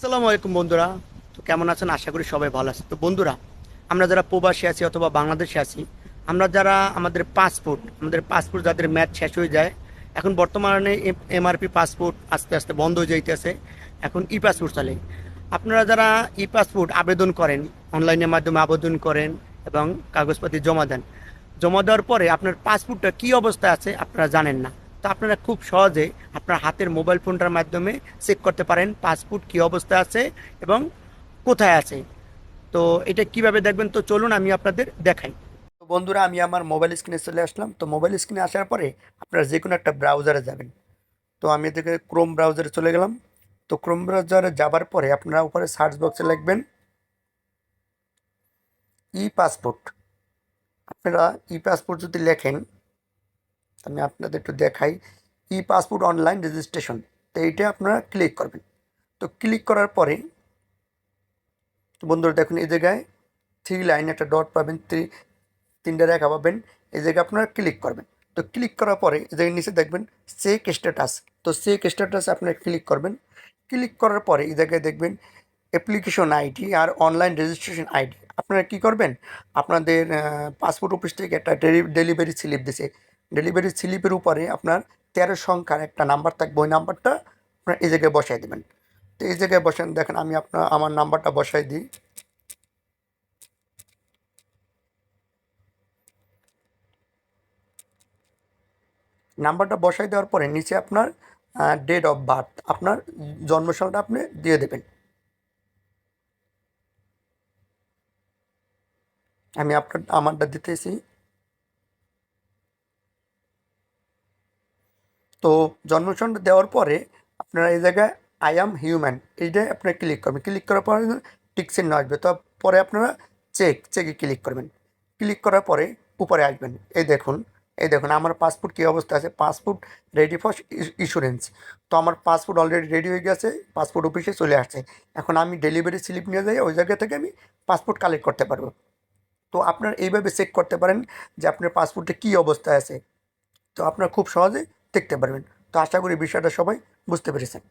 আসসালামু আলাইকুম বন্ধুরা। তো কেমন আছেন? আশা করি সবাই ভালো আছে তো বন্ধুরা, আমরা যারা প্রবাসী আছি অথবা বাংলাদেশে আছি, আমরা যারা আমাদের পাসপোর্ট আমাদের পাসপোর্ট যাদের ম্যাচ শেষ হয়ে যায়, এখন বর্তমানে এমআরপি পাসপোর্ট আস্তে আস্তে বন্ধ হয়ে যাইতেছে। এখন ই পাসপোর্ট চলে। আপনারা যারা ই পাসপোর্ট আবেদন করেন, অনলাইনের মাধ্যমে আবেদন করেন এবং কাগজপাতি জমা দেন, জমা দেওয়ার পরে আপনার পাসপোর্টটা কী অবস্থায় আছে আপনারা জানেন না। তো আপনারা খুব সহজে আপনার হাতের মোবাইল ফোনটার মাধ্যমে চেক করতে পারেন পাসপোর্ট কী অবস্থায় আছে এবং কোথায় আছে। তো এটা কীভাবে দেখবেন? তো চলুন আমি আপনাদের দেখাই। তো বন্ধুরা, আমি আমার মোবাইল স্ক্রিনে চলে আসলাম। তো মোবাইল স্ক্রিনে আসার পরে আপনারা যে কোনো একটা ব্রাউজারে যাবেন। তো আমি এদিকে ক্রোম ব্রাউজারে চলে গেলাম। তো ক্রোম ব্রাউজারে যাবার পরে আপনারা উপরে সার্চ বক্সে লিখবেন ই পাসপোর্ট আপনারা ই পাসপোর্ট যদি লেখেন আমি আপনাদের একটু দেখাই। ই পাসপোর্ট অনলাইন রেজিস্ট্রেশন তো এইটা আপনারা ক্লিক করবেন। তো ক্লিক করার পরে বন্ধুরা দেখুন, এই জায়গায় থ্রি লাইন একটা ডট পাবেন থ্রি তিনটে রেখা পাবেন, এই জায়গায় আপনারা ক্লিক করবেন। তো ক্লিক করার পরে এই জায়গায় নিচে দেখবেন চেক স্ট্যাটাস তো চেক স্ট্যাটাস আপনারা ক্লিক করবেন। ক্লিক করার পরে এই জায়গায় দেখবেন অ্যাপ্লিকেশন আইডি আর অনলাইন রেজিস্ট্রেশন আইডি আপনারা কি করবেন? আপনাদের পাসপোর্ট অফিস থেকে একটা ডেলিভারি স্লিপ দিছে। ডেলিভারি স্লিপের উপরে আপনার তেরো সংখ্যার একটা নাম্বার থাকবে। ওই নাম্বারটা আপনার এই জায়গায় বসাই দেবেন। তো এই জায়গায় বসান, দেখেন আমি আপনার, আমার নাম্বারটা বসাই দিই। নাম্বারটা বসাই দেওয়ার পরে নিচে আপনার ডেট অফ বার্থ আপনার জন্মসালটা আপনি দিয়ে দেবেন। আমি আপনার, আমারটা দিতেছি। তো জন্মসনটা দেওয়ার পরে আপনারা এই জায়গায় আই অ্যাম হিউম্যান এইটাই আপনারা ক্লিক করবেন। ক্লিক করার পরে টিকসিন আসবে। তো পরে আপনারা চেক চেকে ক্লিক করবেন। ক্লিক করার পরে উপরে আসবেন। এই দেখুন এই দেখুন, আমার পাসপোর্ট কী অবস্থা আছে? পাসপোর্ট রেডি ফর ইন্স্যুরেন্স তো আমার পাসপোর্ট অলরেডি রেডি হয়ে গেছে পাসপোর্ট অফিসে চলে আসছে। এখন আমি ডেলিভারি স্লিপ নিয়ে যাই, ওই জায়গা থেকে আমি পাসপোর্ট কালেক্ট করতে পারব। তো আপনার এইভাবে চেক করতে পারেন যে আপনার পাসপোর্টে কী অবস্থায় আছে। তো আপনার খুব সহজে দেখতে পারবেন। তো আশা করি বিষয়টা সবাই বুঝতে পেরেছেন।